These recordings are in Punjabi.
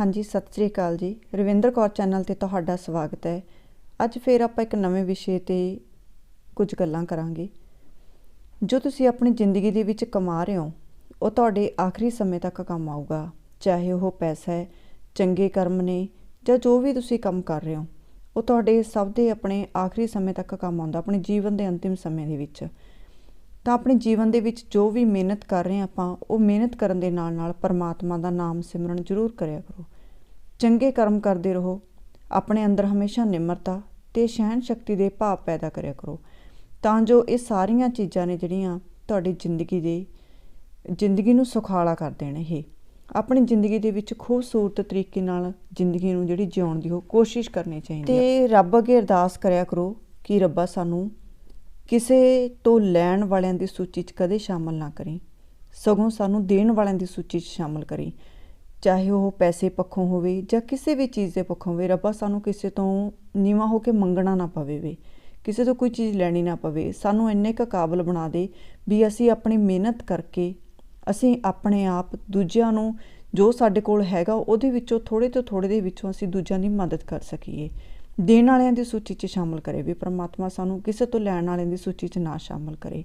ਹਾਂਜੀ, ਸਤਿ ਸ੍ਰੀ ਅਕਾਲ ਜੀ। ਰਵਿੰਦਰ ਕੌਰ ਚੈਨਲ ਤੇ ਤੁਹਾਡਾ ਸਵਾਗਤ ਹੈ। ਅੱਜ ਫੇਰ ਆਪਾਂ ਇੱਕ ਨਵੇਂ ਵਿਸ਼ੇ ਤੇ ਕੁਝ ਗੱਲਾਂ ਕਰਾਂਗੇ। ਜੋ ਤੁਸੀਂ ਆਪਣੀ ਜ਼ਿੰਦਗੀ ਦੇ ਵਿੱਚ ਕਮਾ ਰਹੇ ਹੋ, ਉਹ ਤੁਹਾਡੇ ਆਖਰੀ ਸਮੇਂ ਤੱਕ ਕੰਮ ਆਊਗਾ। ਚਾਹੇ ਉਹ ਪੈਸਾ ਹੈ, ਚੰਗੇ ਕਰਮ ਨੇ ਜਾਂ ਜੋ ਵੀ ਤੁਸੀਂ ਕੰਮ ਕਰ ਰਹੇ ਹੋ, ਉਹ ਤੁਹਾਡੇ ਸਭ ਦੇ ਆਪਣੇ ਆਖਰੀ ਸਮੇਂ ਤੱਕ ਕੰਮ ਆਉਂਦਾ, ਆਪਣੇ ਜੀਵਨ ਦੇ ਅੰਤਿਮ ਸਮੇਂ ਦੇ ਵਿੱਚ। ਤਾਂ ਆਪਣੇ ਜੀਵਨ ਦੇ ਵਿੱਚ ਜੋ ਵੀ ਮਿਹਨਤ ਕਰ ਰਹੇ ਹਾਂ ਆਪਾਂ, ਉਹ ਮਿਹਨਤ ਕਰਨ ਦੇ ਨਾਲ ਨਾਲ ਪਰਮਾਤਮਾ ਦਾ ਨਾਮ ਸਿਮਰਨ ਜ਼ਰੂਰ ਕਰਿਆ ਕਰੋ। ਚੰਗੇ ਕਰਮ ਕਰਦੇ ਰਹੋ, ਆਪਣੇ ਅੰਦਰ ਹਮੇਸ਼ਾ ਨਿਮਰਤਾ ਤੇ ਸਹਿਣ ਸ਼ਕਤੀ ਦੇ ਭਾਵ ਪੈਦਾ ਕਰਿਆ ਕਰੋ। ਤਾਂ ਜੋ ਇਹ ਸਾਰੀਆਂ ਚੀਜ਼ਾਂ ਨੇ ਜਿਹੜੀਆਂ ਤੁਹਾਡੀ ਜ਼ਿੰਦਗੀ ਦੇ, ਜ਼ਿੰਦਗੀ ਨੂੰ ਸੁਖਾਲਾ ਕਰ ਦੇਣ ਇਹ। ਆਪਣੀ ਜ਼ਿੰਦਗੀ ਦੇ ਵਿੱਚ ਖੂਬਸੂਰਤ ਤਰੀਕੇ ਨਾਲ ਜ਼ਿੰਦਗੀ ਨੂੰ ਜਿਹੜੀ ਜਿਉਣ ਦੀ ਉਹ ਕੋਸ਼ਿਸ਼ ਕਰਨੀ ਚਾਹੀਦੀ ਹੈ ਤੇ ਰੱਬ ਅੱਗੇ ਅਰਦਾਸ ਕਰਿਆ ਕਰੋ ਕਿ ਰੱਬਾ ਸਾਨੂੰ ਕਿਸੇ ਤੋਂ ਲੈਣ ਵਾਲਿਆਂ ਦੀ ਸੂਚੀ 'ਚ ਕਦੇ ਸ਼ਾਮਲ ਨਾ ਕਰੀ। ਸਗੋਂ ਸਾਨੂੰ ਦੇਣ ਵਾਲਿਆਂ ਦੀ ਸੂਚੀ 'ਚ ਸ਼ਾਮਲ ਕਰੀ। ਚਾਹੇ ਉਹ ਪੈਸੇ ਪੱਖੋਂ ਹੋਵੇ ਜਾਂ ਕਿਸੇ ਵੀ ਚੀਜ਼ ਦੇ ਪੱਖੋਂ ਹੋਵੇ, ਰੱਬਾ ਸਾਨੂੰ ਕਿਸੇ ਤੋਂ ਨੀਵਾ ਹੋ ਕੇ ਮੰਗਣਾ ਨਾ ਪਵੇ ਵੇ ਕਿਸੇ ਤੋਂ ਕੋਈ ਚੀਜ਼ ਲੈਣੀ ਨਾ ਪਵੇ। ਸਾਨੂੰ ਇੰਨੇ ਕੁ ਕਾਬਲ ਬਣਾ ਦੇ ਵੀ ਅਸੀਂ ਆਪਣੀ ਮਿਹਨਤ ਕਰਕੇ, ਅਸੀਂ ਆਪਣੇ ਆਪ ਦੂਜਿਆਂ ਨੂੰ ਜੋ ਸਾਡੇ ਕੋਲ ਹੈਗਾ ਉਹਦੇ ਵਿੱਚੋਂ ਥੋੜੇ ਤੋਂ ਥੋੜੇ ਦੇ ਵਿੱਚੋਂ ਅਸੀਂ ਦੂਜਿਆਂ ਦੀ ਮਦਦ ਕਰ ਸਕੀਏ। ਦੇਣ ਵਾਲਿਆਂ ਦੀ ਸੂਚੀ 'ਚ ਸ਼ਾਮਲ ਕਰੇ ਵੀ ਪ੍ਰਮਾਤਮਾ ਸਾਨੂੰ ਕਿਸੇ ਤੋਂ ਲੈਣ ਵਾਲਿਆਂ ਦੀ ਸੂਚੀ 'ਚ ਨਾ ਸ਼ਾਮਲ ਕਰੇ।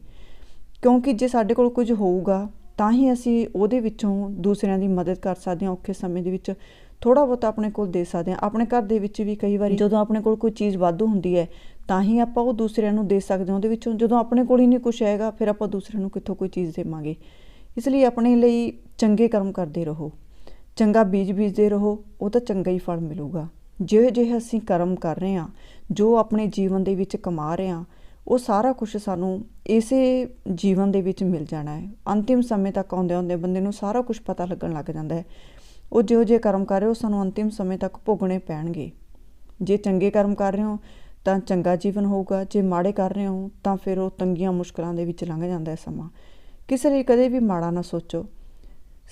ਕਿਉਂਕਿ ਜੇ ਸਾਡੇ ਕੋਲ ਕੁਝ ਹੋਊਗਾ, ਤਾਂ ਹੀ ਅਸੀਂ ਉਹਦੇ ਵਿੱਚੋਂ ਦੂਸਰਿਆਂ ਦੀ ਮਦਦ ਕਰ ਸਕਦੇ ਹਾਂ, ਔਖੇ ਸਮੇਂ ਦੇ ਵਿੱਚ ਥੋੜਾ ਬਹੁਤਾ ਆਪਣੇ ਕੋਲ ਦੇ ਸਕਦੇ ਹਾਂ। ਆਪਣੇ ਘਰ ਦੇ ਵਿੱਚ ਵੀ ਕਈ ਵਾਰੀ ਜਦੋਂ ਆਪਣੇ ਕੋਲ ਕੋਈ ਚੀਜ਼ ਵਾਧੂ ਹੁੰਦੀ ਹੈ, ਤਾਂ ਹੀ ਆਪਾਂ ਉਹ ਦੂਸਰਿਆਂ ਨੂੰ ਦੇ ਸਕਦੇ ਹਾਂ। ਉਹਦੇ ਵਿੱਚੋਂ ਜਦੋਂ ਆਪਣੇ ਕੋਲ ਹੀ ਨਹੀਂ ਕੁਝ ਹੈਗਾ, ਫਿਰ ਆਪਾਂ ਦੂਸਰਿਆਂ ਨੂੰ ਕਿੱਥੋਂ ਕੋਈ ਚੀਜ਼ ਦੇਵਾਂਗੇ? ਇਸ ਲਈ ਆਪਣੇ ਲਈ ਚੰਗੇ ਕਰਮ ਕਰਦੇ ਰਹੋ। ਚੰਗਾ ਬੀਜ ਬੀਜਦੇ ਰਹੋ, ਉਹ ਤਾਂ ਚੰਗਾ ਹੀ ਫਲ ਮਿਲੂਗਾ। ਜਿਹੋ ਜਿਹੇ ਅਸੀਂ ਕਰਮ ਕਰ ਰਹੇ ਹਾਂ, ਜੋ ਆਪਣੇ ਜੀਵਨ ਦੇ ਵਿੱਚ ਕਮਾ ਰਹੇ ਹਾਂ, ਉਹ ਸਾਰਾ ਕੁਝ ਸਾਨੂੰ ਇਸੇ ਜੀਵਨ ਦੇ ਵਿੱਚ ਮਿਲ ਜਾਣਾ ਹੈ। ਅੰਤਿਮ ਸਮੇਂ ਤੱਕ ਆਉਂਦੇ ਆਉਂਦੇ ਬੰਦੇ ਨੂੰ ਸਾਰਾ ਕੁਝ ਪਤਾ ਲੱਗਣ ਲੱਗ ਜਾਂਦਾ ਹੈ। ਉਹ ਜਿਹੋ ਜਿਹੇ ਕਰਮ ਕਰ ਰਹੇ ਹੋ ਸਾਨੂੰ ਅੰਤਿਮ ਸਮੇਂ ਤੱਕ ਭੋਗਣੇ ਪੈਣਗੇ। ਜੇ ਚੰਗੇ ਕਰਮ ਕਰ ਰਹੇ ਹੋ, ਤਾਂ ਚੰਗਾ ਜੀਵਨ ਹੋਊਗਾ। ਜੇ ਮਾੜੇ ਕਰ ਰਹੇ ਹੋ, ਤਾਂ ਫਿਰ ਉਹ ਤੰਗੀਆਂ ਮੁਸ਼ਕਲਾਂ ਦੇ ਵਿੱਚ ਲੰਘ ਜਾਂਦਾ ਹੈ ਸਮਾਂ। ਕਿਸੇ ਲਈ ਕਦੇ ਵੀ ਮਾੜਾ ਨਾ ਸੋਚੋ।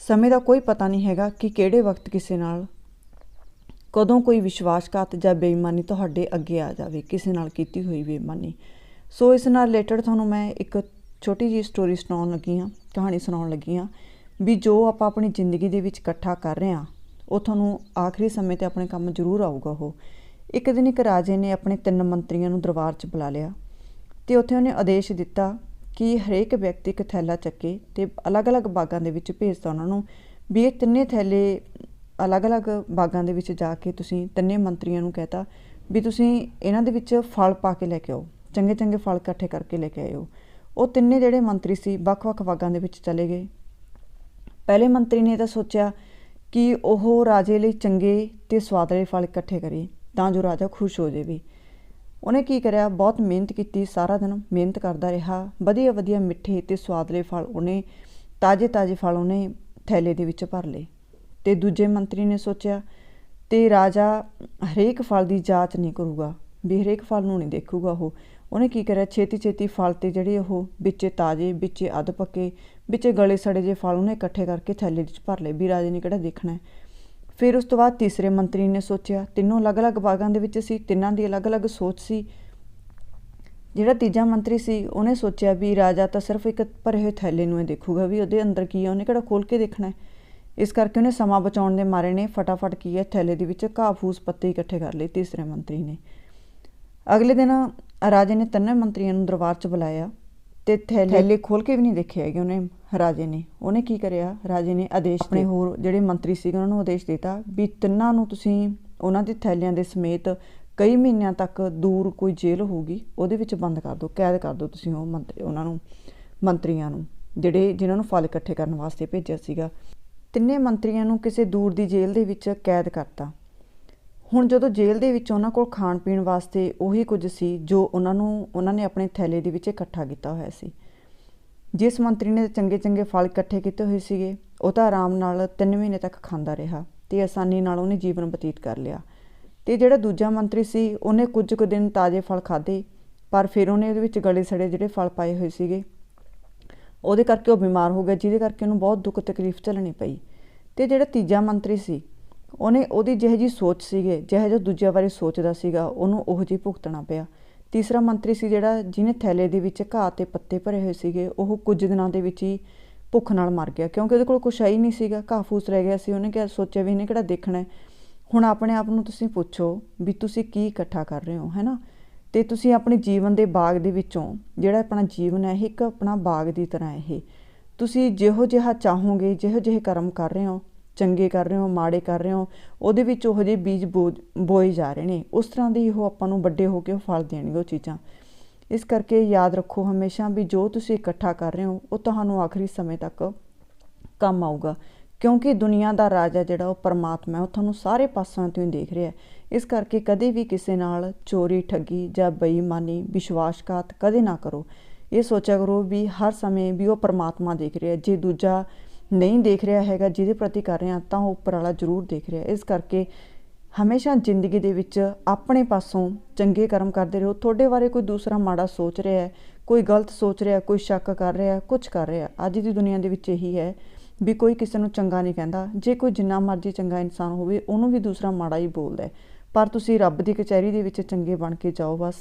ਸਮੇਂ ਦਾ ਕੋਈ ਪਤਾ ਨਹੀਂ ਹੈਗਾ ਕਿ ਕਿਹੜੇ ਵਕਤ ਕਿਸੇ ਨਾਲ ਕਦੋਂ ਕੋਈ ਵਿਸ਼ਵਾਸਘਾਤ ਜਾਂ ਬੇਈਮਾਨੀ ਤੁਹਾਡੇ ਅੱਗੇ ਆ ਜਾਵੇ, ਕਿਸੇ ਨਾਲ ਕੀਤੀ ਹੋਈ ਬੇਈਮਾਨੀ। ਸੋ ਇਸ ਨਾਲ ਰਿਲੇਟਡ ਤੁਹਾਨੂੰ ਮੈਂ ਇੱਕ ਛੋਟੀ ਜਿਹੀ ਸਟੋਰੀ ਸੁਣਾਉਣ ਲੱਗੀ ਹਾਂ, ਕਹਾਣੀ ਸੁਣਾਉਣ ਲੱਗੀ ਹਾਂ ਵੀ ਜੋ ਆਪਾਂ ਆਪਣੀ ਜ਼ਿੰਦਗੀ ਦੇ ਵਿੱਚ ਇਕੱਠਾ ਕਰ ਰਹੇ ਹਾਂ, ਉਹ ਤੁਹਾਨੂੰ ਆਖਰੀ ਸਮੇਂ ਤੇ ਆਪਣੇ ਕੰਮ ਜ਼ਰੂਰ ਆਊਗਾ ਉਹ। ਇੱਕ ਦਿਨ ਇੱਕ ਰਾਜੇ ਨੇ ਆਪਣੇ ਤਿੰਨ ਮੰਤਰੀਆਂ ਨੂੰ ਦਰਬਾਰ 'ਚ ਬੁਲਾ ਲਿਆ ਤੇ ਉੱਥੇ ਉਹਨੇ ਆਦੇਸ਼ ਦਿੱਤਾ ਕਿ ਹਰੇਕ ਵਿਅਕਤੀ ਇੱਕ ਥੈਲਾ ਚੱਕੇ ਤੇ ਅਲੱਗ-ਅਲੱਗ ਬਾਗਾਂ ਦੇ ਵਿੱਚ ਭੇਜਤਾ ਉਹਨਾਂ ਨੂੰ ਵੀ ਇਹ ਤਿੰਨੇ ਥੈਲੇ ਅਲੱਗ-ਅਲੱਗ ਬਾਗਾਂ ਦੇ ਵਿੱਚ ਜਾ ਕੇ ਤੁਸੀਂ ਤਿੰਨੇ ਮੰਤਰੀਆਂ ਨੂੰ ਕਹਤਾ ਵੀ ਤੁਸੀਂ ਇਹਨਾਂ ਦੇ ਵਿੱਚ ਫਲ ਪਾ ਕੇ ਲੈ ਕੇ ਆਓ ਚੰਗੇ ਚੰਗੇ ਫਲ ਇਕੱਠੇ ਕਰਕੇ ਲੈ ਕੇ ਆਇਓ। ਉਹ ਤਿੰਨੇ ਜਿਹੜੇ ਮੰਤਰੀ ਸੀ, ਵੱਖ-ਵੱਖ ਬਾਗਾਂ ਦੇ ਵਿੱਚ ਚਲੇ ਗਏ। ਪਹਿਲੇ ਮੰਤਰੀ ਨੇ ਤਾਂ ਸੋਚਿਆ ਕਿ ਉਹ ਰਾਜੇ ਲਈ ਚੰਗੇ ਤੇ ਸਵਾਦਲੇ ਫਲ ਇਕੱਠੇ ਕਰੇ, ਤਾਂ ਜੋ ਰਾਜਾ ਖੁਸ਼ ਹੋ ਜਾਵੇ। ਉਹਨੇ ਕੀ ਕਰਿਆ? ਬਹੁਤ ਮਿਹਨਤ ਕੀਤੀ, ਸਾਰਾ ਦਿਨ ਮਿਹਨਤ ਕਰਦਾ ਰਿਹਾ। ਵਧੀਆ ਵਧੀਆ ਮਿੱਠੇ ਤੇ ਸਵਾਦਲੇ ਫਲ ਉਹਨੇ ਤਾਜ਼ੇ ਤਾਜ਼ੇ ਫਲ ਉਹਨੇ ਥੈਲੇ ਦੇ ਵਿੱਚ ਭਰ ਲਏ। ਤੇ ਦੂਜੇ ਮੰਤਰੀ ਨੇ ਸੋਚਿਆ, ਤੇ ਰਾਜਾ ਹਰੇਕ ਫਲ ਦੀ ਜਾਂਚ ਨਹੀਂ ਕਰੂਗਾ, ਵੀ ਹਰੇਕ ਫਲ ਨੂੰ ਨਹੀਂ ਦੇਖੂਗਾ ਉਹ। ਉਹਨੇ ਕੀ ਕਰਿਆ? ਛੇਤੀ ਛੇਤੀ ਫਲ ਤੇ ਜਿਹੜੇ ਉਹ ਵਿੱਚੇ ਤਾਜ਼ੇ, ਵਿੱਚੇ ਅੱਧ ਪੱਕੇ, ਵਿੱਚੇ ਗਲੇ ਸੜੇ ਜੇ ਫਲ ਉਹਨੇ ਇਕੱਠੇ ਕਰਕੇ ਥੈਲੇ ਵਿੱਚ ਭਰ ਲਏ, ਵੀ ਰਾਜੇ ਨੇ ਕਿਹੜਾ ਦੇਖਣਾ ਫਿਰ ਉਸ ਤੋਂ ਬਾਅਦ ਤੀਸਰੇ ਮੰਤਰੀ ਨੇ ਸੋਚਿਆ, ਤਿੰਨੋਂ ਅਲੱਗ-ਅਲੱਗ ਬਾਗਾਂ ਦੇ ਵਿੱਚ ਸੀ, ਤਿੰਨਾਂ ਦੀ ਅਲੱਗ-ਅਲੱਗ ਸੋਚ ਸੀ। ਜਿਹੜਾ ਤੀਜਾ ਮੰਤਰੀ ਸੀ, ਉਹਨੇ ਸੋਚਿਆ ਵੀ ਰਾਜਾ ਤਾਂ ਸਿਰਫ ਇੱਕ ਭਰੇ ਹੋਏ ਥੈਲੇ ਨੂੰ ਹੀ ਦੇਖੂਗਾ, ਵੀ ਉਹਦੇ ਅੰਦਰ ਕੀ ਹੈ ਉਹਨੇ ਕਿਹੜਾ ਖੋਲ ਕੇ ਦੇਖਣਾ ਹੈ? ਇਸ ਕਰਕੇ ਉਹਨੇ ਸਮਾਂ ਬਚਾਉਣ ਦੇ ਮਾਰੇ ਨੇ ਫਟਾਫਟ ਕੀ ਹੈ ਥੈਲੇ ਦੇ ਵਿੱਚ ਘਾਹ ਫੂਸ ਪੱਤੇ ਇਕੱਠੇ ਕਰ ਲਏ ਤੀਸਰੇ ਮੰਤਰੀ ਨੇ। ਅਗਲੇ ਦਿਨ ਰਾਜੇ ਨੇ ਤਿੰਨੇ ਮੰਤਰੀਆਂ ਨੂੰ ਦਰਬਾਰ 'ਚ ਬੁਲਾਇਆ ਤੇ ਥੈਲੇ ਖੋਲ ਕੇ ਵੀ ਨਹੀਂ ਦੇਖੇ ਹੈਗੇ ਉਹਨੇ ਰਾਜੇ ਨੇ। ਉਹਨੇ ਕੀ ਕਰਿਆ? ਰਾਜੇ ਨੇ ਆਦੇਸ਼ ਆਪਣੇ ਹੋਰ ਜਿਹੜੇ ਮੰਤਰੀ ਸੀਗੇ ਉਹਨਾਂ ਨੂੰ ਆਦੇਸ਼ ਦਿੱਤਾ ਵੀ ਤਿੰਨਾਂ ਨੂੰ ਤੁਸੀਂ ਉਹਨਾਂ ਦੇ ਥੈਲਿਆਂ ਦੇ ਸਮੇਤ ਕਈ ਮਹੀਨਿਆਂ ਤੱਕ ਦੂਰ ਕੋਈ ਜੇਲ੍ਹ ਹੋਊਗੀ ਉਹਦੇ ਵਿੱਚ ਬੰਦ ਕਰ ਦਿਓ ਕੈਦ ਕਰ ਦਿਓ ਤੁਸੀਂ ਉਹ ਮੰਤਰੀ ਉਹਨਾਂ ਨੂੰ ਮੰਤਰੀਆਂ ਨੂੰ ਜਿਹੜੇ ਜਿਨ੍ਹਾਂ ਨੂੰ ਫਲ ਇਕੱਠੇ ਕਰਨ ਵਾਸਤੇ ਭੇਜਿਆ ਸੀਗਾ। ਤਿੰਨੇ ਮੰਤਰੀਆਂ ਨੂੰ ਕਿਸੇ ਦੂਰ ਦੀ ਜੇਲ੍ਹ ਦੇ ਵਿੱਚ ਕੈਦ ਕਰਤਾ। ਹੁਣ ਜਦੋਂ ਜੇਲ੍ਹ ਦੇ ਵਿੱਚ ਉਹਨਾਂ ਕੋਲ ਖਾਣ ਪੀਣ ਵਾਸਤੇ ਉਹੀ ਕੁਝ ਸੀ ਜੋ ਉਹਨਾਂ ਨੂੰ, ਉਹਨਾਂ ਨੇ ਆਪਣੇ ਥੈਲੇ ਦੇ ਵਿੱਚ ਇਕੱਠਾ ਕੀਤਾ ਹੋਇਆ ਸੀ। ਜਿਸ ਮੰਤਰੀ ਨੇ ਚੰਗੇ ਚੰਗੇ ਫਲ ਇਕੱਠੇ ਕੀਤੇ ਹੋਏ ਸੀਗੇ, ਉਹ ਤਾਂ ਆਰਾਮ ਨਾਲ 3 ਮਹੀਨੇ ਤੱਕ ਖਾਂਦਾ ਰਿਹਾ ਤੇ ਆਸਾਨੀ ਨਾਲ ਉਹਨੇ ਜੀਵਨ ਬਤੀਤ ਕਰ ਲਿਆ। ਤੇ ਜਿਹੜਾ ਦੂਜਾ ਮੰਤਰੀ ਸੀ, ਉਹਨੇ ਕੁਝ ਕੁ ਦਿਨ ਤਾਜ਼ੇ ਫਲ ਖਾਦੇ ਪਰ ਫਿਰ ਉਹਨੇ ਉਹਦੇ ਵਿੱਚ ਗਲੇ ਸੜੇ ਜਿਹੜੇ ਫਲ ਪਾਏ ਹੋਏ ਸੀਗੇ, ਉਹਦੇ ਕਰਕੇ ਉਹ ਬਿਮਾਰ ਹੋ ਗਿਆ, ਜਿਹਦੇ ਕਰਕੇ ਉਹਨੂੰ ਬਹੁਤ ਦੁੱਖ ਤਕਲੀਫ ਝੱਲਣੀ ਪਈ। ਤੇ ਜਿਹੜਾ ਤੀਜਾ ਮੰਤਰੀ ਸੀ, ਉਹਨੇ ਉਹਦੀ ਜਿਹੋ ਜੀ ਸੋਚ ਸੀਗੇ, ਜਿਹੋ ਜਿਹਾ ਦੂਜਿਆਂ ਬਾਰੇ ਸੋਚਦਾ ਸੀਗਾ, ਉਹਨੂੰ ਉਹੋ ਜੀ ਭੁਗਤਣਾ ਪਿਆ। ਤੀਸਰਾ ਮੰਤਰੀ ਸੀ ਜਿਹੜਾ ਜਿਹਨੇ ਥੈਲੇ ਦੇ ਵਿੱਚ ਘਾਹ ਤੇ ਪੱਤੇ ਭਰੇ ਹੋਏ ਸੀਗੇ, ਉਹ ਕੁਝ ਦਿਨਾਂ ਦੇ ਵਿੱਚ ਹੀ ਭੁੱਖ ਨਾਲ ਮਰ ਗਿਆ, ਕਿਉਂਕਿ ਉਹਦੇ ਕੋਲ ਕੁਛ ਹੈ ਹੀ ਨਹੀਂ ਸੀਗਾ। ਘਾਹ ਫੂਸ ਰਹਿ ਗਿਆ ਸੀ, ਉਹਨੇ ਕਿਹਾ, ਸੋਚਿਆ ਵੀ ਇਹਨੇ ਕਿਹੜਾ ਦੇਖਣਾ ਹੁਣ ਆਪਣੇ ਆਪ ਨੂੰ ਤੁਸੀਂ ਪੁੱਛੋ ਵੀ ਤੁਸੀਂ ਕੀ ਇਕੱਠਾ ਕਰ ਰਹੇ ਹੋ, ਹੈਨਾ? ਤੇ ਤੁਸੀਂ ਆਪਣੇ ਜੀਵਨ ਦੇ ਬਾਗ ਦੇ ਵਿੱਚੋਂ, ਜਿਹੜਾ ਆਪਣਾ ਜੀਵਨ ਹੈ, ਇਹ ਇੱਕ ਆਪਣਾ ਬਾਗ ਦੀ ਤਰ੍ਹਾਂ ਹੈ ਇਹ। ਤੁਸੀਂ ਜਿਹੋ ਜਿਹਾ ਚਾਹੋਗੇ, ਜਿਹੋ ਜਿਹੇ ਕਰਮ ਕਰ ਰਹੇ ਹੋ, ਚੰਗੇ ਕਰ ਰਹੇ ਹੋ, ਮਾੜੇ ਕਰ ਰਹੇ ਹੋ, ਉਹਦੇ ਵਿੱਚ ਉਹੋ ਜਿਹੇ ਬੀਜ ਬੋ- ਬੋਏ ਜਾ ਰਹੇ ਨੇ। ਉਸ ਤਰ੍ਹਾਂ ਦੇ ਉਹ ਆਪਾਂ ਨੂੰ ਵੱਡੇ ਹੋ ਕੇ ਉਹ ਫਲ ਦੇਣਗੇ ਉਹ ਚੀਜ਼ਾਂ। ਇਸ ਕਰਕੇ ਯਾਦ ਰੱਖੋ ਹਮੇਸ਼ਾ ਵੀ ਜੋ ਤੁਸੀਂ ਇਕੱਠਾ ਕਰ ਰਹੇ ਹੋ, ਉਹ ਤੁਹਾਨੂੰ ਆਖਰੀ ਸਮੇਂ ਤੱਕ ਕੰਮ ਆਊਗਾ। ਕਿਉਂਕਿ ਦੁਨੀਆ ਦਾ ਰਾਜਾ ਜਿਹੜਾ ਉਹ ਪਰਮਾਤਮਾ ਹੈ, ਉਹ ਤੁਹਾਨੂੰ ਸਾਰੇ ਪਾਸਿਆਂ ਤੋਂ ਹੀ ਦੇਖ ਰਿਹਾ ਹੈ। ਇਸ ਕਰਕੇ ਕਦੇ ਵੀ ਕਿਸੇ ਨਾਲ ਚੋਰੀ, ਠੱਗੀ ਜਾਂ ਬੇਈਮਾਨੀ, ਵਿਸ਼ਵਾਸਘਾਤ ਕਦੇ ਨਾ ਕਰੋ। ਇਹ ਸੋਚਿਆ ਕਰੋ ਵੀ ਹਰ ਸਮੇਂ ਵੀ ਉਹ ਪਰਮਾਤਮਾ ਦੇਖ ਰਿਹਾ ਜੇ ਦੂਜਾ ਨਹੀਂ ਦੇਖ ਰਿਹਾ ਹੈਗਾ, ਜਿਹਦੇ ਪ੍ਰਤੀ ਕਰ ਰਿਹਾ, ਤਾਂ ਉਹ ਉੱਪਰ ਵਾਲਾ ਜ਼ਰੂਰ ਦੇਖ ਰਿਹਾ ਇਸ ਕਰਕੇ ਹਮੇਸ਼ਾ ਜ਼ਿੰਦਗੀ ਦੇ ਵਿੱਚ ਆਪਣੇ ਪਾਸੋਂ ਚੰਗੇ ਕਰਮ ਕਰਦੇ ਰਹੋ। ਤੁਹਾਡੇ ਬਾਰੇ ਕੋਈ ਦੂਸਰਾ ਮਾੜਾ ਸੋਚ ਰਿਹਾ ਹੈ, ਕੋਈ ਗਲਤ ਸੋਚ ਰਿਹਾ ਕੋਈ ਸ਼ੱਕ ਕਰ ਰਿਹਾ ਕੁਝ ਕਰ ਰਿਹਾ ਅੱਜ ਦੀ ਦੁਨੀਆ ਦੇ ਵਿੱਚ ਇਹੀ ਹੈ ਵੀ ਕੋਈ ਕਿਸੇ ਨੂੰ ਚੰਗਾ ਨਹੀਂ ਕਹਿੰਦਾ। ਜੇ ਕੋਈ ਜਿੰਨਾ ਮਰਜ਼ੀ ਚੰਗਾ ਇਨਸਾਨ ਹੋਵੇ, ਉਹਨੂੰ ਵੀ ਦੂਸਰਾ ਮਾੜਾ ਹੀ ਬੋਲਦਾ ਪਰ ਤੁਸੀਂ ਰੱਬ ਦੀ ਕਚਹਿਰੀ ਦੇ ਵਿੱਚ ਚੰਗੇ ਬਣ ਕੇ ਜਾਓ ਬਸ।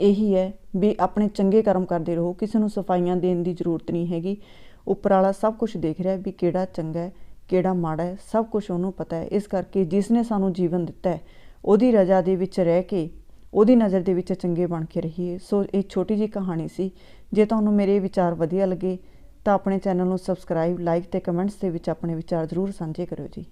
ਇਹੀ ਹੈ ਵੀ ਆਪਣੇ ਚੰਗੇ ਕਰਮ ਕਰਦੇ ਰਹੋ, ਕਿਸੇ ਨੂੰ ਸਫਾਈਆਂ ਦੇਣ ਦੀ ਜ਼ਰੂਰਤ ਨਹੀਂ ਹੈਗੀ। ਉੱਪਰ ਵਾਲਾ ਸਭ ਕੁਝ ਦੇਖ ਰਿਹਾ ਵੀ ਕਿਹੜਾ ਚੰਗਾ ਹੈ, ਕਿਹੜਾ ਮਾੜਾ ਹੈ, ਸਭ ਕੁਝ ਉਹਨੂੰ ਪਤਾ ਹੈ। ਇਸ ਕਰਕੇ ਜਿਸ ਨੇ ਸਾਨੂੰ ਜੀਵਨ ਦਿੱਤਾ ਹੈ, ਉਹਦੀ ਰਜ਼ਾ ਦੇ ਵਿੱਚ ਰਹਿ ਕੇ, ਉਹਦੀ ਨਜ਼ਰ ਦੇ ਵਿੱਚ ਚੰਗੇ ਬਣ ਕੇ ਰਹੀਏ। ਸੋ ਇਹ ਛੋਟੀ ਜੀ ਕਹਾਣੀ ਸੀ। ਜੇ ਤੁਹਾਨੂੰ ਮੇਰੇ ਵਿਚਾਰ ਵਧੀਆ ਲੱਗੇ ਤਾਂ ਆਪਣੇ ਚੈਨਲ ਨੂੰ ਸਬਸਕ੍ਰਾਈਬ ਲਾਈਕ ਤੇ ਕਮੈਂਟਸ ਦੇ ਵਿੱਚ ਆਪਣੇ ਵਿਚਾਰ ਜ਼ਰੂਰ ਸਾਂਝੇ ਕਰਿਓ ਜੀ।